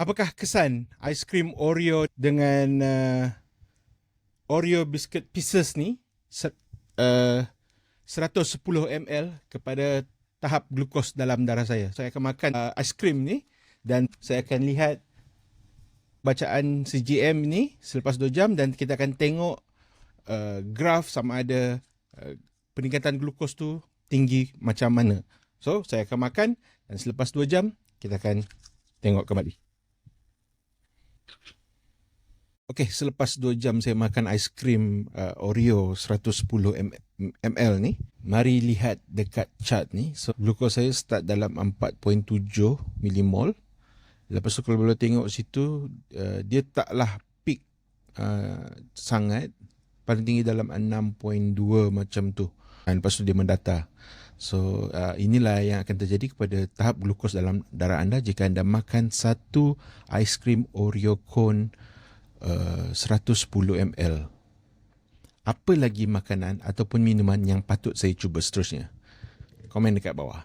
apakah kesan aiskrim Oreo dengan uh, Oreo biscuit pieces ni se- uh, 110 ml kepada tahap glukos dalam darah saya. Saya akan makan uh, aiskrim ni dan saya akan lihat bacaan CGM ni selepas 2 jam dan kita akan tengok uh, graf sama ada uh, peningkatan glukos tu tinggi macam mana. So, saya akan makan dan selepas 2 jam kita akan tengok kembali. Okey, selepas 2 jam saya makan aiskrim uh, Oreo 110 m- ml ni, mari lihat dekat chart ni. So, glukos saya start dalam 4.7 millimol. Lepas tu kalau boleh tengok situ, uh, dia taklah peak uh, sangat. Paling tinggi dalam 6.2 macam tu. Dan lepas tu dia mendata. So uh, inilah yang akan terjadi kepada tahap glukos dalam darah anda jika anda makan satu aiskrim Oreo cone uh, 110 ml. Apa lagi makanan ataupun minuman yang patut saya cuba seterusnya? Komen dekat bawah.